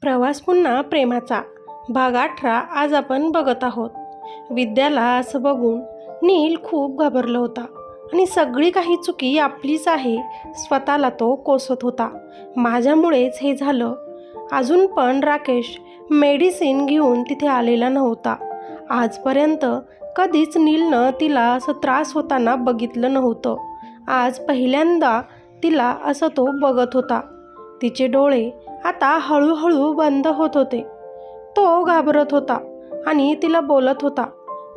प्रवास पुन्हा प्रेमाचा. भाग अठरा आज आपण बघत आहोत. विद्याला असं बघून नील खूप घाबरला होता आणि सगळी काही चुकी आपलीच आहे स्वतःला तो कोसत होता. माझ्यामुळेच हे झालं. अजून पण राकेश मेडिसिन घेऊन तिथे आलेला नव्हता. आजपर्यंत कधीच नीलनं तिला असं त्रास होताना बघितलं नव्हतं. आज पहिल्यांदा तिला असं तो बघत होता. तिचे डोळे आता हळूहळू बंद होत होते. तो घाबरत होता आणि तिला बोलत होता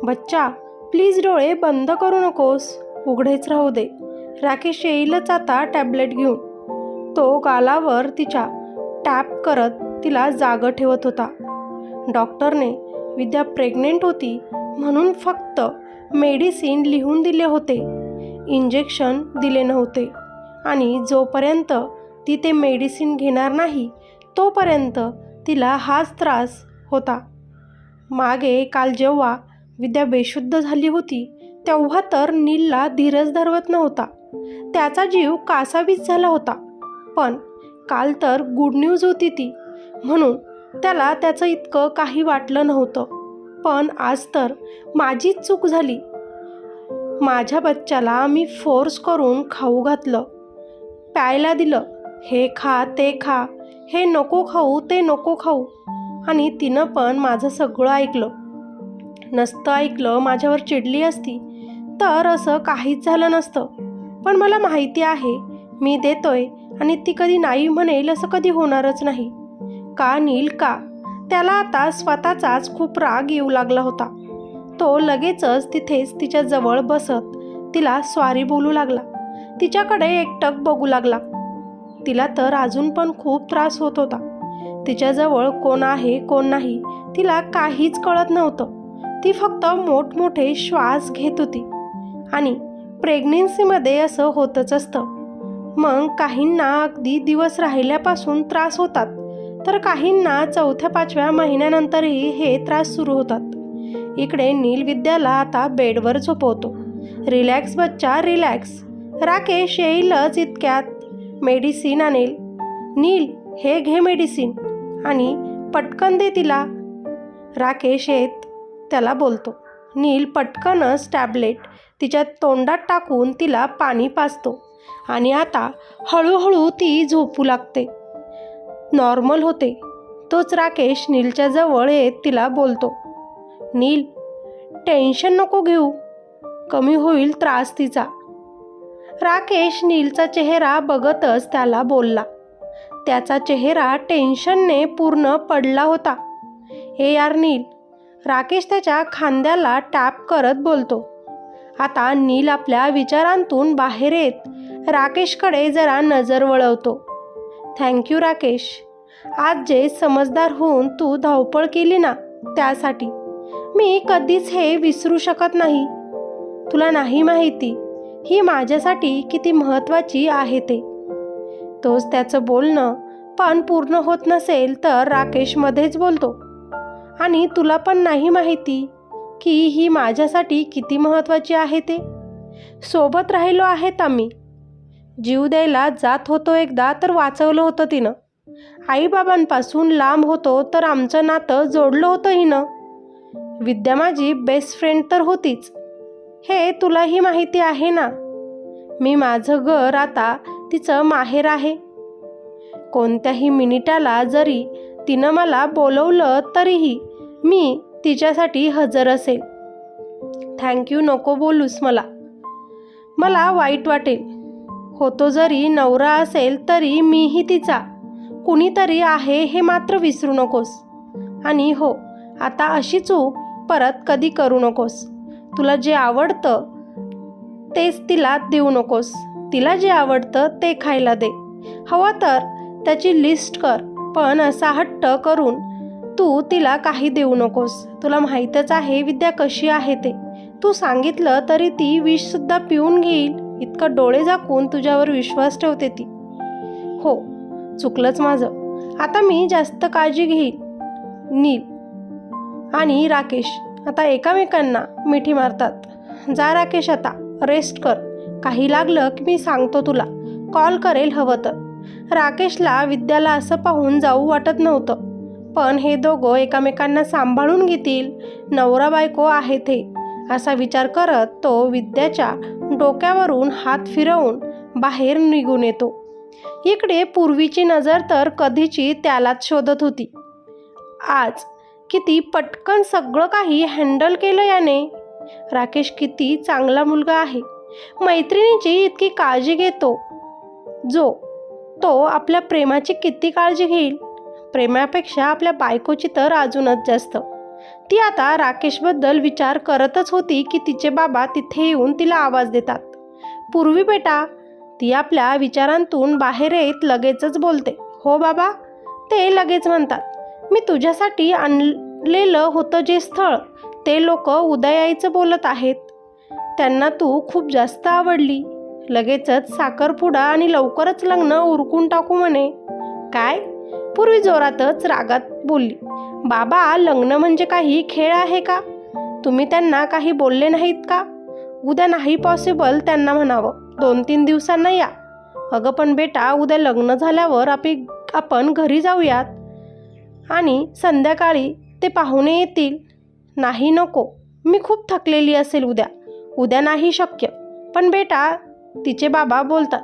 बच्चा प्लीज डोळे बंद करू नकोस उघडेच राहू दे. राकेश येईलच आता टॅबलेट घेऊन. तो गालावर तिच्या टॅप करत तिला जागं ठेवत होता. डॉक्टरने विद्या प्रेग्नेंट होती म्हणून फक्त मेडिसिन लिहून दिले होते. इंजेक्शन दिले नव्हते आणि जोपर्यंत ती ते मेडिसिन घेणार नाही तोपर्यंत तिला हाच त्रास होता. मागे काल जेव्हा विद्या बेशुद्ध झाली होती तेव्हा तर नीलला धीरज धरवत नव्हता. त्याचा जीव कासावीस झाला होता. पण काल तर गुड न्यूज होती ती. म्हणून त्याला त्याचं इतकं काही वाटलं नव्हतं. पण आज तर माझीच चूक झाली. माझ्या बच्च्याला मी फोर्स करून खाऊ घातलं. प्यायला दिलं. हे खा ते खा. हे नको खाऊ ते नको खाऊ. आणि तिनं पण माझं सगळं ऐकलं. नसतं ऐकलं माझ्यावर चिडली असती तर असं काहीच झालं नसतं. पण मला माहिती आहे मी देतोय आणि ती कधी नाही म्हणेल असं कधी होणारच नाही. का नील का? त्याला आता स्वतःचाच खूप राग येऊ लागला होता. तो लगेचच तिथेच तिच्या जवळ बसत तिला स्वारी बोलू लागला. तिच्याकडे एकटक बघू लागला. तिला तर अजून पण खूप त्रास होत होता. तिच्याजवळ कोण आहे कोण नाही तिला काहीच कळत नव्हतं. ती फक्त मोठमोठे श्वास घेत होती. आणि प्रेग्नेन्सीमध्ये असं होतच असतं. मग काहींना अगदी दिवस राहिल्यापासून त्रास होतात तर काहींना चौथ्या पाचव्या महिन्यानंतरही हे त्रास सुरू होतात. इकडे नीलविद्याला आता बेडवर झोपवतो. रिलॅक्स बच्चा रिलॅक्स. राकेश येईलच इतक्यात. मेडिसिन आणेल नील हे घे मेडिसिन. आणि पटकन दे तिला. राकेश येत त्याला बोलतो. नील पटकनच टॅबलेट तिच्या तोंडात टाकून तिला पाणी पाजतो. आणि आता हळूहळू ती झोपू लागते. नॉर्मल होते. तोच राकेश नीलच्या जवळ येत तिला बोलतो. नील टेन्शन नको घेऊ. कमी होईल त्रास तिचा. राकेश नीलचा चेहरा बघतच त्याला बोलला. त्याचा चेहरा टेन्शनने पूर्ण पडला होता. हे यार नील राकेश त्याच्या खांद्याला टॅप करत बोलतो. आता नील आपल्या विचारांतून बाहेर येत राकेशकडे जरा नजर वळवतो. थँक्यू राकेश. आज जे समजदार होऊन तू धावपळ केली ना त्यासाठी. मी कधीच हे विसरू शकत नाही. तुला नाही माहिती ही माझ्यासाठी किती महत्त्वाची आहे ते. तोच त्याचं बोलणं पण पूर्ण होत नसेल तर राकेशमध्येच बोलतो. आणि तुला पण नाही माहिती की ही माझ्यासाठी किती महत्त्वाची आहे ते. सोबत राहिलो आहेत आम्ही. जीव द्यायला जात होतो एकदा तर वाचवलं होतं तिनं. आईबाबांपासून लांब होतो तर आमचं नातं जोडलं होतं हिनं. विद्या माझी बेस्ट फ्रेंड तर होतीच. हे तुलाही माहिती आहे ना? मी माझं घर आता तिचं माहेर आहे. कोणत्याही मिनिटाला जरी तिनं मला बोलवलं तरीही मी तिच्यासाठी हजर असेल. थँक्यू नको बोलूस मला. मला वाईट वाटेल. होतो जरी नवरा असेल तरी मीही तिचा. कुणीतरी आहे हे मात्र विसरू नकोस. आणि हो आता अशी चूक परत कधी करू नकोस. तुला जे आवडतं तेच तिला देऊ नकोस. तिला जे आवडतं ते खायला दे. हवा तर त्याची लिस्ट कर पण असा हट्ट करून तू तिला काही देऊ नकोस. तुला माहीतच आहे विद्या कशी आहे ते. तू सांगितलं तरी ती विषसुद्धा पिऊन घेईल. इतकं डोळे झाकून तुझ्यावर विश्वास ठेवते ती. हो चुकलंच माझं. आता मी जास्त काळजी घेईल. नील आणि राकेश. आता एकामेकांना मिठी मारतात. जा राकेश आता रेस्ट कर. काही लागलं की मी सांगतो तुला. कॉल करेल हवं तर. राकेशला विद्याला असं पाहून जाऊ वाटत नव्हतं. पण हे दोघं एकामेकांना सांभाळून घेतील. नवरा बायको आहे ते. असा विचार करत तो विद्याच्या डोक्यावरून हात फिरवून बाहेर निघून येतो. इकडे पूर्वीची नजर तर कधीची त्यालाच शोधत होती. आज किती पटकन सगळं काही हँडल केलं याने. राकेश किती चांगला मुलगा आहे. मैत्रिणीची इतकी काळजी घेतो. जो तो आपल्या प्रेमाची किती काळजी घेईल? प्रेमापेक्षा आपल्या बायकोची तर अजूनच जास्त. ती आता राकेशबद्दल विचार करतच होती की तिचे बाबा तिथे येऊन तिला आवाज देतात. पूर्वी बेटा ती आपल्या विचारांतून बाहेर येत लगेचच बोलते. हो बाबा ते लगेच म्हणतात. मी तुझ्यासाठी आणलेलं होतं जे स्थळ ते लोक उद्या यायचं बोलत आहेत. त्यांना तू खूप जास्त आवडली. लगेचच साखरपुडा आणि लवकरच लग्न उरकून टाकू म्हणे. काय? पूर्वी जोरातच रागात बोलली. बाबा लग्न म्हणजे काही खेळ आहे का? तुम्ही त्यांना काही बोलले नाहीत का? उद्या नाही पॉसिबल त्यांना म्हणावं. दोन तीन दिवसांना या. अगं पण बेटा उद्या लग्न झाल्यावर आपी आपण घरी जाऊयात. आणि संध्याकाळी ते पाहुणे येतील. नाही नको मी खूप थकलेली असेल उद्या. उद्या नाही शक्य. पण बेटा तिचे बाबा बोलतात.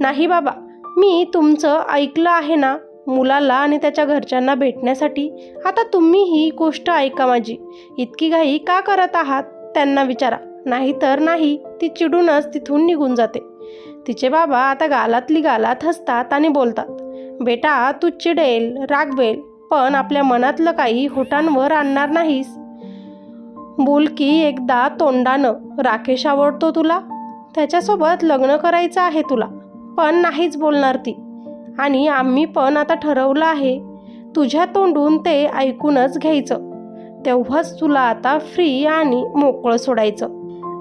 नाही बाबा मी तुमचं ऐकलं आहे ना? मुलाला आणि त्याच्या घरच्यांना भेटण्यासाठी आता तुम्ही ही गोष्ट ऐका माझी. इतकी घाई का करत आहात? त्यांना विचारा. नाही तर नाही ती चिडूनच तिथून निघून जाते. तिचे बाबा आता गालातली गालात हसतात आणि बोलतात. बेटा तू चिडेल रागवेल पण आपल्या मनातलं काही होटांवर आणणार नाहीस. बोल की एकदा तोंडानं राकेश आवडतो तुला? त्याच्यासोबत लग्न करायचं आहे तुला पण नाहीच बोलणार ती. आणि आम्ही पण आता ठरवलं आहे तुझ्या तोंडून ते ऐकूनच घ्यायचं. तेव्हाच तुला आता फ्री आणि मोकळं सोडायचं.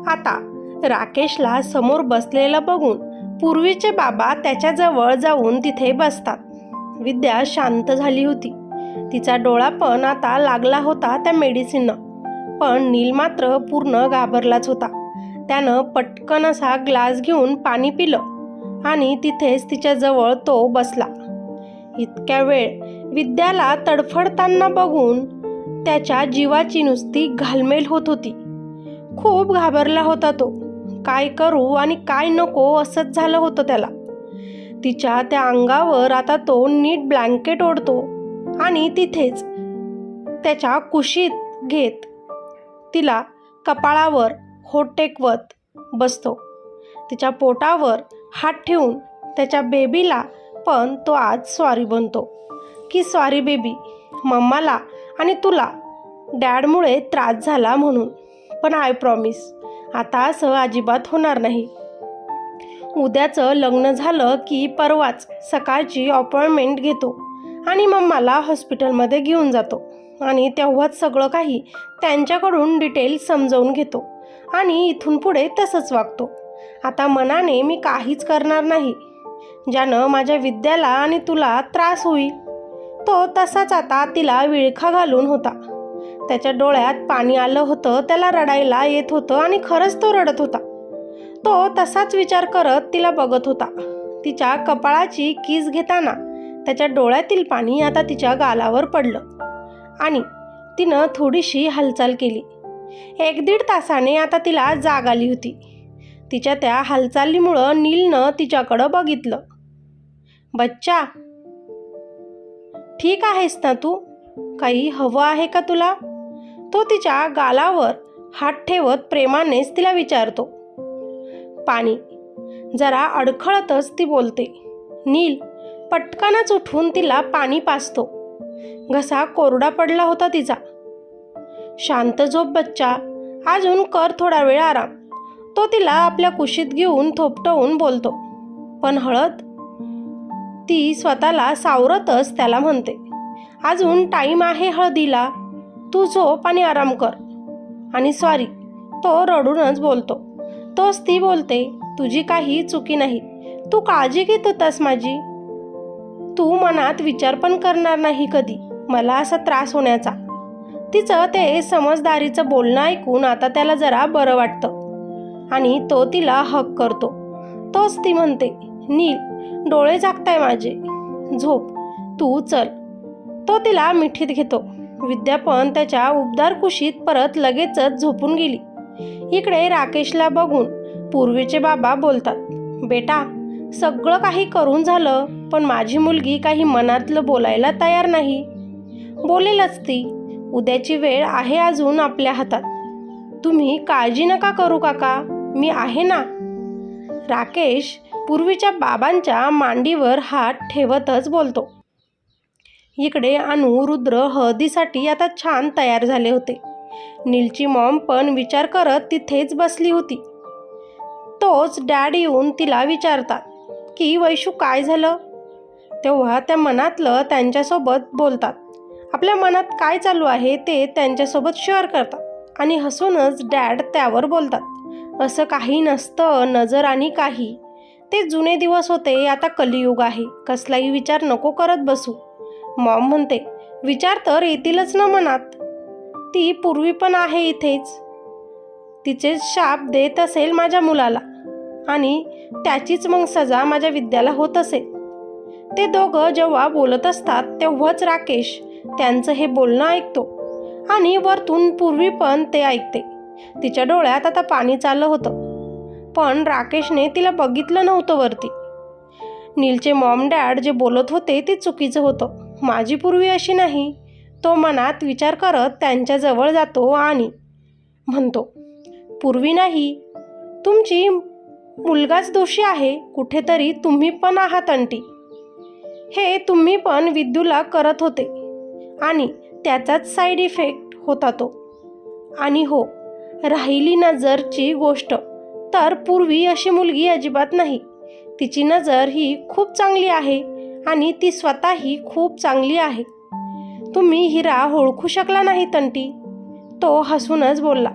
आता राकेशला समोर बसलेलं बघून पूर्वीचे बाबा त्याच्याजवळ जाऊन तिथे बसतात. विद्या शांत झाली होती. तिचा डोळा पण आता लागला होता त्या मेडिसिननं. पण नील मात्र पूर्ण घाबरलाच होता. त्यानं पटकन असा ग्लास घेऊन पाणी पिलं आणि तिथेच तिच्याजवळ तो बसला. इतक्या वेळ विद्याला तडफडताना बघून त्याच्या जीवाची नुसती घालमेल होत होती. खूप घाबरला होता तो. काय करू आणि काय नको असंच झालं होतं त्याला. तिच्या त्या अंगावर आता तो नीट ब्लँकेट ओढतो. आणि तिथेच त्याच्या कुशीत घेत तिला कपाळावर होट टेकवत बसतो. तिच्या पोटावर हात ठेवून त्याच्या बेबीला पण तो आज स्वारी बनतो. की स्वारी बेबी मम्माला आणि तुला डॅडमुळे त्रास झाला म्हणून. पण आय प्रॉमिस आता असं अजिबात होणार नाही. उद्याचं लग्न झालं की परवाच सकाळची अपॉइंटमेंट घेतो. आणि मम्माला हॉस्पिटलमध्ये घेऊन जातो. आणि तेव्हाच सगळं काही त्यांच्याकडून डिटेल समजावून घेतो. आणि इथून पुढे तसंच वागतो. आता मनाने मी काहीच करणार नाही. ज्यानं माझ्या विद्याला आणि तुला त्रास होईल. तो तसाच आता तिला विळखा घालून होता. त्याच्या डोळ्यात पाणी आलं होतं त्याला रडायला येत होतं आणि खरंच तो रडत होता. तो तसाच विचार करत तिला बघत होता. तिच्या कपाळाची कीस घेताना त्याच्या डोळ्यातील पाणी आता तिच्या गालावर पडलं. आणि तिनं थोडीशी हालचाल केली. एक दीड तासाने आता तिला जाग आली होती. तिच्या त्या हालचालीमुळं नीलनं तिच्याकडं बघितलं. बच्चा! ठीक आहेस ना तू? काही हवं आहे का तुला? तो तिच्या गालावर हात ठेवत प्रेमानेच तिला विचारतो. पाणी! जरा अडखळतच ती बोलते. नील! पटकनच उठून तिला पाणी पाजतो. घसा कोरडा पडला होता तिचा. शांत झोप बच्चा. अजून कर थोडा वेळ आराम. तो तिला आपल्या कुशीत घेऊन थोपटवून बोलतो. पण हळद? ती स्वतःला सावरतच त्याला म्हणते. अजून टाईम आहे हळदीला. तू झोप आणि आराम कर. आणि सॉरी तो रडूनच बोलतो. तोच ती बोलते तुझी काही चुकी नाही. तू काळजी घेत होतास माझी. तू मनात विचार पण करणार नाही कधी. मला असा त्रास होण्याचा. तिचं ते समजदारीचं बोलणं ऐकून आता त्याला जरा बरं वाटतं. आणि तो तिला हक करतो. तोच ती म्हणते नील डोळे झाकताय माझे. झोप. तू चल. तो तिला मिठीत घेतो. विद्या पण त्याच्या उबदार कुशीत परत लगेचच झोपून गेली. इकडे राकेशला बघून पूर्वीचे बाबा बोलतात बेटा सगळं काही करून झालं पण माझी मुलगी काही मनातलं बोलायला तयार नाही. बोलेलच ती. उद्याची वेळ आहे अजून आपल्या हातात. तुम्ही काळजी नका करू काका. मी आहे ना? राकेश पूर्वीच्या बाबांच्या मांडीवर हात ठेवतच बोलतो. इकडे अनु रुद्र हळदीसाठी आता छान तयार झाले होते. नीलची मॉम पण विचार करत तिथेच बसली होती. तोच डॅड येऊन तिला विचारतात. की वैशू काय झालं? तेव्हा त्या मनातलं त्यांच्यासोबत बोलतात. आपल्या मनात काय चालू आहे ते त्यांच्यासोबत शेअर करतात आणि हसूनच डॅड त्यावर बोलतात. असं काही नसतं नजर आणि काही. ते जुने दिवस होते आता कलियुग आहे. कसलाही विचार नको करत बसू. मॉम म्हणते विचार तर येतीलच ना मनात. ती पूर्वी पण आहे इथेच. तिचे शाप देत असेल माझ्या मुलाला. आणि त्याचीच मग सजा माझ्या विद्याला होत असेल ते दोघं जेव्हा बोलत असतात तेव्हाच राकेश त्यांचं हे बोलणं ऐकतो आणि वरतून पूर्वी पण ते ऐकते. तिच्या डोळ्यात आता पाणी चाललं होतं. पण राकेशने तिला बघितलं नव्हतं वरती. नीलचे मॉम डॅड जे बोलत होते ते चुकीचं होतं. माझी पूर्वी अशी नाही. तो मनात विचार करत त्यांच्याजवळ जातो आणि म्हणतो पूर्वी नाही. तुमची मुलगाच दोषी आहे कुठेतरी तुम्ही पण आहात अंटी हे तुम्ही पण विद्यूला करत होते. आणि त्याचाच साईड इफेक्ट होता तो. आणि हो राहिली नजरची गोष्ट. तर पूर्वी अशी मुलगी अजिबात नाही. तिची नजर ही खूप चांगली आहे आणि ती स्वतःही खूप चांगली आहे. तुम्ही हिरा ओळखू शकला नाही तंटी तो हसूनच बोलला.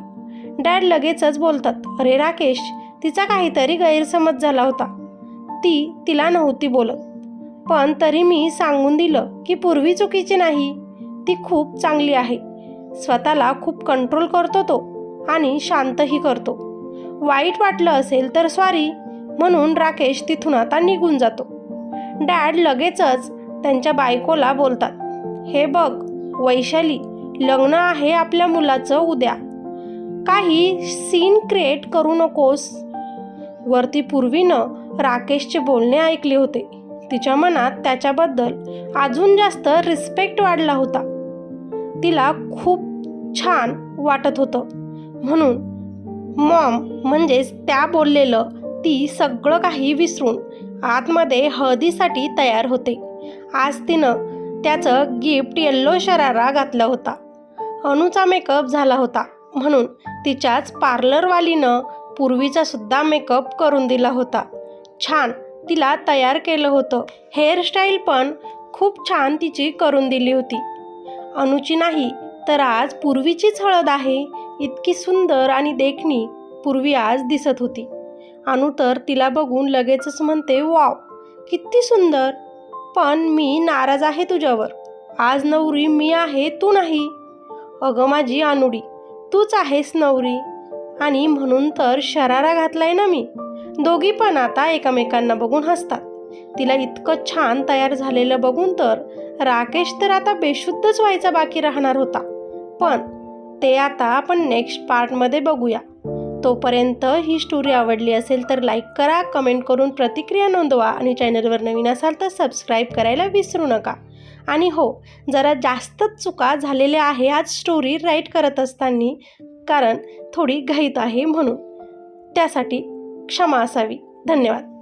डॅड लगेचच बोलतात अरे राकेश तिचा काहीतरी गैरसमज झाला होता. ती तिला नव्हती बोलत. पण तरी मी सांगून दिलं की पूर्वी चुकीची नाही. ती खूप चांगली आहे. स्वतःला खूप कंट्रोल करतो तो आणि शांतही करतो. वाईट वाटलं असेल तर सॉरी म्हणून राकेश तिथून आता निघून जातो. डॅड लगेचच त्यांच्या बायकोला बोलतात. हे बघ वैशाली लग्न आहे आपल्या मुलाचं उद्या. काही सीन क्रिएट करू नकोस. वरती पूर्वीनं राकेशचे बोलणे ऐकले होते. तिच्या मनात त्याच्याबद्दल अजून जास्त रिस्पेक्ट वाढला होता. तिला खूप छान वाटत होतं. म्हणून मॉम म्हणजेच त्या बोललेलं ती सगळं काही विसरून आतमध्ये हळदीसाठी तयार होते. आज तिनं त्याचं गिफ्ट येल्लो शरारा घातला होता. अनुचा मेकअप झाला होता. म्हणून तिच्याच पार्लरवालीनं पूर्वीचा सुद्धा मेकअप करून दिला होता. छान तिला तयार केलं होतं. हेअरस्टाईल पण खूप छान तिची करून दिली होती. अनुची नाही तर आज पूर्वीचीच हळद आहे. इतकी सुंदर आणि देखणी पूर्वी आज दिसत होती. अनु तर तिला बघून लगेचच म्हणते वाव किती सुंदर. पण मी नाराज आहे तुझ्यावर. आज नवरी मी आहे तू नाही. अगं माझी अनुडी तूच आहेस नवरी. आणि म्हणून तर शरारा घातलाय ना मी. दोघी पण आता एकमेकांना बघून हसतात. तिला इतकं छान तयार झालेलं बघून तर राकेश तर आता बेशुद्धच व्हायचा बाकी राहणार होता. पण ते आता आपण नेक्स्ट पार्टमध्ये बघूया. तोपर्यंत ही स्टोरी आवडली असेल तर लाईक करा कमेंट करून प्रतिक्रिया नोंदवा आणि चॅनलवर नवीन असाल तर सबस्क्राईब करायला विसरू नका. आणि हो जरा जास्तच चुका झालेल्या आहे आज स्टोरी राईट करत असताना. कारण थोडी घाईत आहे म्हणून. त्यासाठी क्षमा असावी. धन्यवाद.